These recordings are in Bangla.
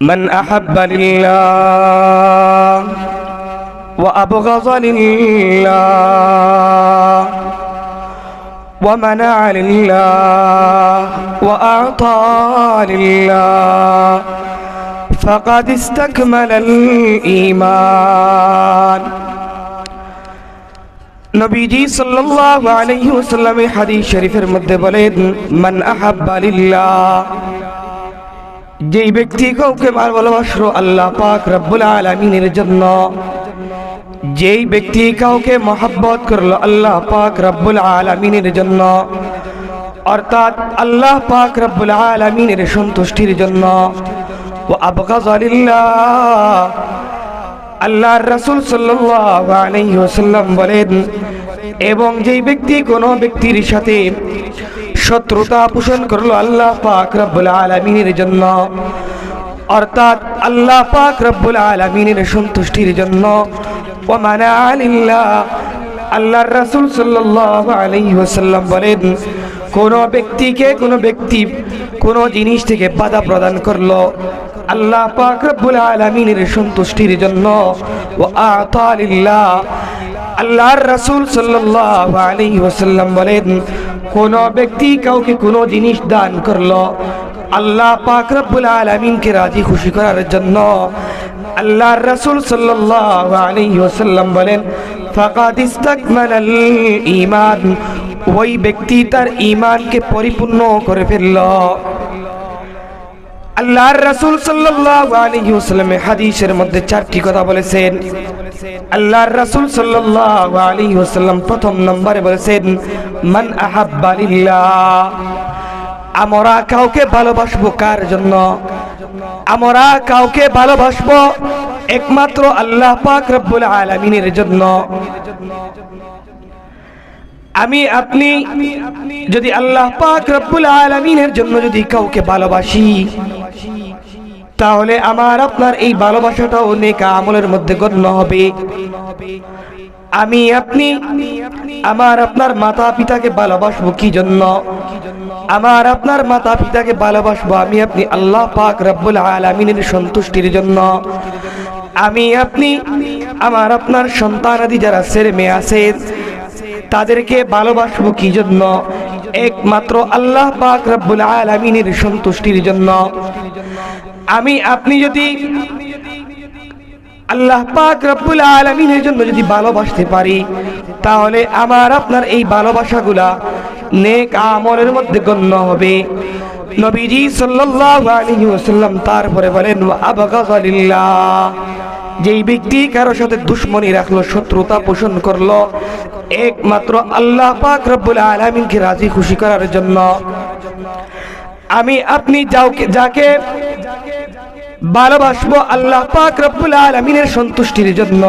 من أحب لله وأبغض لله ومنع لله وأعطى لله فقد استكمل الإيمان নবীজি সাল্লাল্লাহু আলাইহি ওয়াসাল্লাম হাদিস শরীফের মধ্যে বলেন মান আহাব্বা লিল্লাহ যেই ব্যক্তি কাউকে মার ভালোবাসলো, আল্লাহ পাক রব্বুল আলামিনের জন্য। যেই ব্যক্তি কাউকে মহাব্বত করল, আল্লাহ পাক রব্বুল আলামিনের জন্য। অর্থাৎ আল্লাহ পাক রব্বুল আলামিনের সন্তুষ্টির জন্য। ও আবগাজ লিল্লাহ। আল্লাহর রাসূল ওয়াসাল্লাম বলেন, এবং যেই ব্যক্তি কোনো ব্যক্তির সাথে শত্রুতা পোষণ করল আল্লাহ পাক রব্বুল আলামিনের জন্য। অর্থাৎ আল্লাহ পাক রব্বুল আলামিনের সন্তুষ্টির জন্য। ওমানা আলিল্লাহ। আল্লাহর রাসূল ওয়াসাল্লাম বলেন, কোন ব্যক্তিকে, কোন ব্যক্তি কোন জিনিস থেকে বাধা প্রদান করল, আল্লাহ পাক রব্বুল আলামিনের সন্তুষ্টির জন্য। ও আতা লিল্লাহ আল্লাহর রাসূল সাল্লাল্লাহু আলাইহি ওয়াসাল্লাম বলেন, কোন ব্যক্তি কাউকে কোনো জিনিস দান করল, আল্লাহ পাক রব্বুল আলামিনকে রাজি খুশি করার জন্য আল্লাহর রাসূল সাল্লাল্লাহু আলাইহি ওয়াসাল্লাম বলেন, ফাকাদ ইস্তাকমালাল ঈমান। ওই ব্যক্তি তার ঈমানকে পরিপূর্ণ করে ফেলল। আল্লাহর রাসূল সাল্লাল্লাহু আলাইহি ওয়াসাল্লাম হাদিসের মধ্যে চারটি কথা বলেছেন। আল্লাহর রাসূল সাল্লাল্লাহু আলাইহি ওয়াসাল্লাম প্রথম নম্বরে বলেছেন, মান আহাব্বা লিল্লাহ। আমরা কাউকে ভালোবাসবো কার জন্য? আমরা কাউকে ভালোবাসবো একমাত্র আল্লাহ পাক রব্বুল আলামিনের জন্য। আমি, আপনি, যদি আল্লাহ পাক রব্বুল আলামিনের জন্য যদি কাউকে ভালোবাসি, তাহলে আমার আপনার এই ভালোবাসাটাও নেকা আমলের মধ্যে গণ্য হবে। আমি, আপনি, আমার আপনার মাতা পিতাকে ভালোবাসবো কি জন্য? আমার আপনার মাতা পিতাকে ভালোবাসবো আমি, আপনি আল্লাহ পাক রব্বুল আলামিনের সন্তুষ্টির জন্য। আমি, আপনি, আমার আপনার সন্তানাদি যারা ছেলে মেয়ে আছে তাদেরকে ভালোবাসবো কি জন্য? একমাত্র আল্লাহ পাক রব্বুল আলামিনের সন্তুষ্টির জন্য। আমি, আপনি যদি আল্লাহ পাক রব্বুল আলামিনের জন্য যদি ভালোবাসতে পারি, তাহলে আমার আপনার এই ভালোবাসাগুলা নেক আমলের মধ্যে গণ্য হবে। নবীজি সাল্লাল্লাহু আলাইহি ওয়াসাল্লাম তারপরে বলেন আবগাযালিল্লাহ যেই ব্যক্তি কারও সাথে দুশ্মনী রাখল, শত্রুতা পোষণ করল, একমাত্র আল্লাহ পাক রব্বুল আলামিনকে রাজি খুশি করার জন্য। আমি আপনি যাওকে, যাকে ভালোবাসবো, আল্লাহ পাক রব্বুল আলামিনের সন্তুষ্টির জন্য।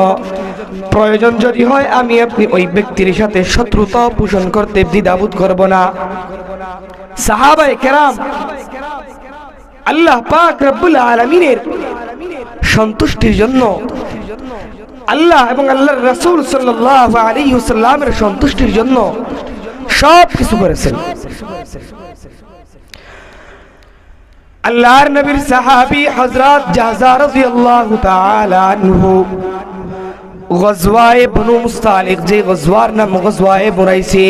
প্রয়োজন যদি হয়, আমি আপনি ওই ব্যক্তির সাথে শত্রুতা পোষণ করতে দ্বিধাবোধ করব না। সাহাবায়ে কেরাম, আল্লাহ পাক রব্বুল আলামিনের সন্তুষ্টির জন্য। আল্লাহ এবং আল্লাহর রাসূল সাল্লাল্লাহু আলাইহি ওয়াসাল্লামের সন্তুষ্টির জন্য সব কিছু করেছেন। আল্লাহর নবীর সাহাবী রাদিয়াল্লাহু তাআলা আনহু গজওয়ায়ে বনু মুস্তালিক, যে গজওয়ার নাম গজওয়ায়ে বুরাইসি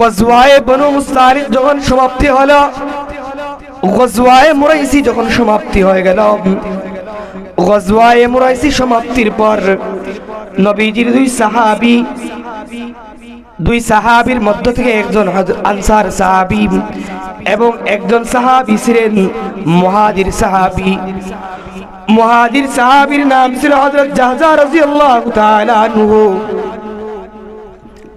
গজওয়ায়ে বনু মুস্তালিক যখন সমাপ্তি হলো গজওয়ায়ে মুরাইসি যখন সমাপ্তি হয়ে গেল, গজওয়ায়ে মুরাইসি সমাপ্তির পর নবীজির দুই সাহাবী, দুই সাহাবীর মধ্য থেকে একজন আনসার সাহাবী এবং একজন সাহাবী ছিলেন মুহাজির সাহাবী। মুহাজির সাহাবীর নাম ছিল হযরত জাহজা তাআলা আনহু।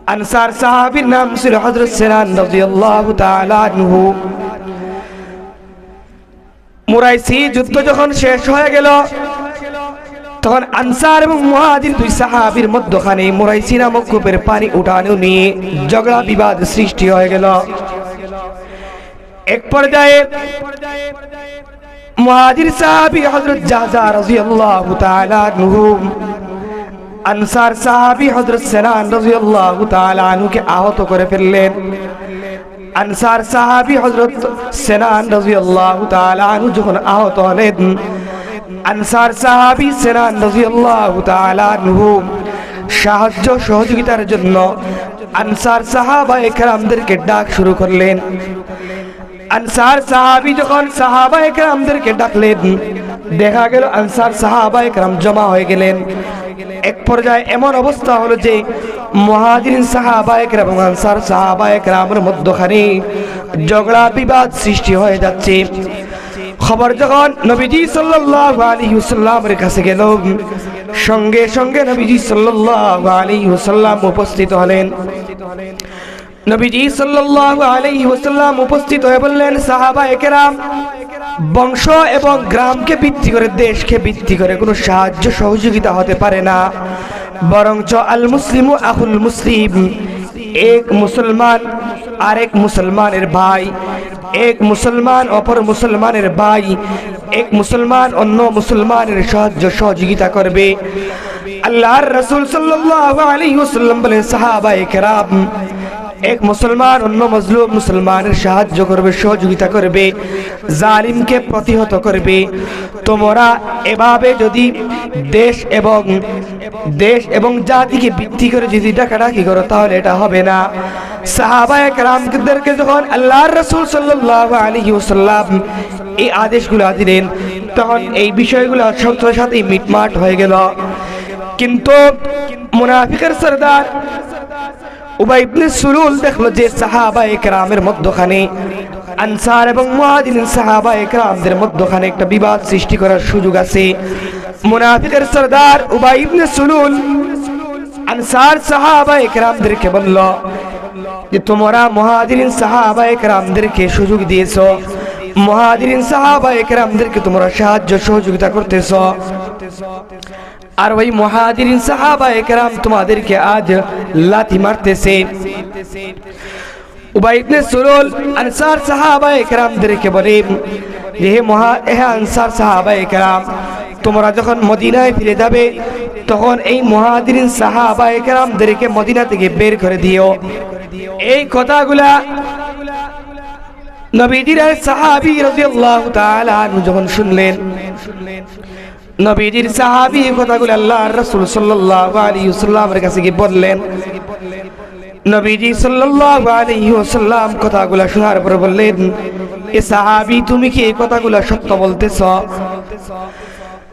আনসার সাহাবীর নাম ছিল সিনান রাদিয়াল্লাহু তাআলা আনহু। মুরাইসি যুদ্ধ যখন শেষ হয়ে গেল, তখন আনসার এবং মুহাজির দুই সাহাবীর মধ্যখানে মুরাইসি নামক কূপের পানি উঠানো নিয়ে ঝগড়া বিবাদ সৃষ্টি হয়ে গেল। এক পর্যায়ে মুহাজির সাহাবী জাহজা রাদিয়াল্লাহু তাআলা আনহু, আনসার সাহাবী হযরত সিনান তাআলা আনহুকে আহত করে ফেললেন। আনসার সাহাবি হজরত সেনান রাজিয়াল্লাহু তাআলা আনহু যখন আহত হলেন, আনসার সাহাবি সেনান রাজিয়াল্লাহু তাআলা আনহু সাহায্য সহযোগিতার জন্য আনসার সাহাবা একরামদেরকে ডাক শুরু করলেন। আনসার সাহাবি যখন সাহাবা একরামদেরকে ডাকলেন, দেখা গেল আনসার সাহাবা একরাম জমা হয়ে গেলেন। এক পর্যায়ে এমন অবস্থা হলো যে মহাজিন সাহাবা একরাম এবং আনসার সাহাবা একরামের মধ্যখানে ঝগড়া বিবাদ সৃষ্টি হয়ে যাচ্ছে। খবর যখন নবীজি সাল্লাল্লাহু আলাইহি ওয়াসাল্লামের কাছে গেল, সঙ্গে সঙ্গে নবীজি সাল্লাল্লাহু আলাইহি ওয়াসাল্লাম উপস্থিত হলেন। নবীজি সাল্লাল্লাহু আলাইহি ওয়াসাল্লাম উপস্থিত হয়ে বললেন সাহাবা একরাম বংশ এবং গ্রামকে ভিত্তি করে, দেশকে ভিত্তি করে কোনো সাহায্য সহযোগিতা হতে পারে না। বরঞ্চ আল মুসলিমু আহুল মুসলিম, এক মুসলমান, আরেক মুসলমানের ভাই, এক মুসলমান, অপর মুসলমানের ভাই, এক মুসলমান, অন্য মুসলমানের সাহায্য সহযোগিতা করবে। আল্লাহর রসুল আলাইহি ওয়াসাল্লাম বলেন, সাহাবায়ে কেরাম এক মুসলমান, অন্য মজলুম মুসলমানের সাহায্য করবে, সহযোগিতা করবে, জালিমকে প্রতিহত করবে। তোমরা এভাবে যদি দেশ এবং দেশ এবং জাতিকে ভিত্তি করে যদি ডাকাডাকি করো, তাহলে এটা হবে না। সাহাবায়ে কেরামদেরকে যখন আল্লাহর রাসূল সাল্লাল্লাহু আলাইহি ওয়াসাল্লাম এই আদেশগুলো দিলেন, তখন এই বিষয়গুলো সাথে সাথে মিটমাট হয়ে গেল। কিন্তু মুনাফিকের সরদার উবাই ইবনে সুলুল দেখল যে সাহাবা একরামের মধ্যখানে, আনসার এবং মুহাজিরিন সাহাবা একরামদের মধ্যখানে একটা বিবাদ সৃষ্টি করার সুযোগ আছে। মুনাফিকের সরদার উবাই ইবনে সুলুল, আনসার সাহাবা একরামদেরকে বলল যে, তোমরা মুহাজিরিন সাহাবা একরামদেরকে সুযোগ দিয়েছ। মুহাজিরিন সাহাবা একরামদেরকে তোমরা সাহায্য সহযোগিতা করতেছো। আর ওই মহাজিরিন সাহাবা একরাম তোমাদেরকে আজ লাথি মারতেছে। উবাই ইবনে সুরুল আনসার সাহাবা একরামদেরকে বলে যে হে মহা হে আনসার সাহাবা একরাম, তোমরা যখন মদিনায় ফিরে যাবে, তখন এই মহাজিরিন সাহাবা একরামদেরকে মদিনা থেকে বের করে দিও। এই কথাগুলা নবীজির সাহাবি রাদিয়াল্লাহু তাআলা যখন শুনলেন নবীজির সাহাবি কথাগুলো আল্লাহর রাসূল সাল্লাল্লাহু আলাইহি ওয়াসাল্লামের কাছে গিয়ে বললেন। নবীজি সাল্লাল্লাহু আলাইহি ওয়াসাল্লাম কথাগুলো শোনার পর বললেন, এ সাহাবি, তুমি কি এই কথাগুলো সত্য বলতেছ?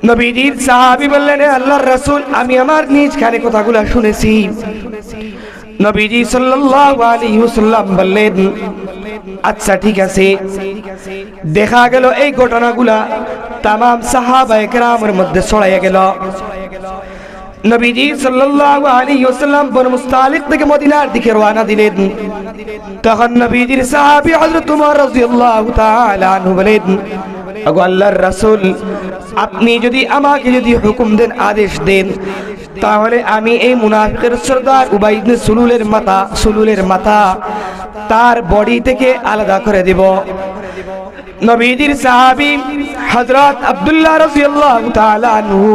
নবীজির সাহাবি বললেন, "এ আল্লাহর রাসূল, আমি আমার নিজ কানে কথাগুলো শুনেছি। নবীজি সাল্লাল্লাহু আলাইহি ওয়াসাল্লাম বললেন আচ্ছা ঠিক আছে। দেখা গেল এই ঘটনাগুলা তাম সাহাবা একরামের মধ্যে ছড়াইয়া গেল। তখন নবীজির আপনি যদি আমাকে যদি হুকুম দেন, আদেশ দেন, তাহলে আমি এই মুনাফিকের সর্দার উবাই সুলুলের মাথা সুলুলের মাথা তার বডি থেকে আলাদা করে দেব। নবীজির সাহাবী হযরত আব্দুল্লাহ রাদিয়াল্লাহু তাআলা আনহু,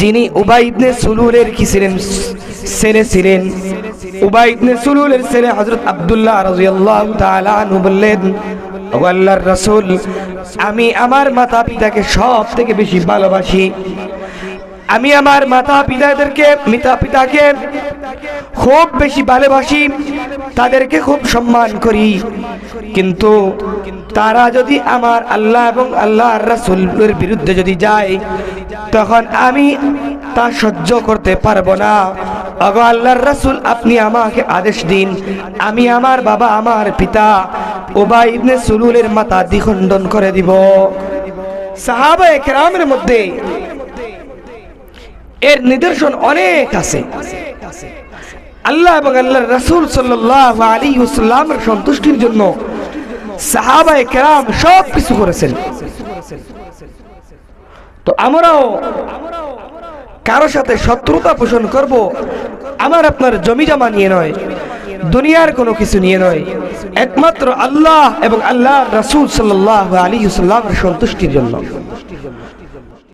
যিনি উবাই ইবনে সুলুলের কি ছিলেন? ছেলে ছিলেন। উবাই ইবনে সুলুলের ছেলে হযরত আব্দুল্লাহ রাদিয়াল্লাহু তাআলা আনহু বললেন আল্লাহর রাসূল, আমি আমার মাতা পিতাকে সব থেকে বেশি ভালোবাসি। আমি আমার মাতা পিতাদেরকে মিতা পিতাকে খুব বেশি ভালোবাসি, তাদেরকে খুব সম্মান করি। কিন্তু তারা যদি আমার আল্লাহ এবং আল্লাহর রাসুলের বিরুদ্ধে যদি যায়, তখন আমি তা সহ্য করতে পারব না। অগো আল্লাহর রাসূল, আপনি আমাকে আদেশ দিন, আমি আমার বাবা, আমার পিতা ওবাই ইবনে সুলুলের মাথা দ্বিখণ্ডন করে দিব। সাহাবা একরামের মধ্যে এর নিদর্শন অনেক আছে। আল্লাহ এবং আল্লাহর রাসূল সাল্লাল্লাহু আলাইহি ওয়াসাল্লামের সন্তুষ্টির জন্য সাহাবায়ে কেরাম সব কিছু করেছেন। তো আমরাও কারও সাথে শত্রুতা পোষণ করব, আমার আপনার জমি জমা নিয়ে নয়, দুনিয়ার কোনো কিছু নিয়ে নয়। একমাত্র আল্লাহ এবং আল্লাহর রাসূল সাল্লাল্লাহু আলাইহি ওয়াসাল্লামের সন্তুষ্টির জন্য।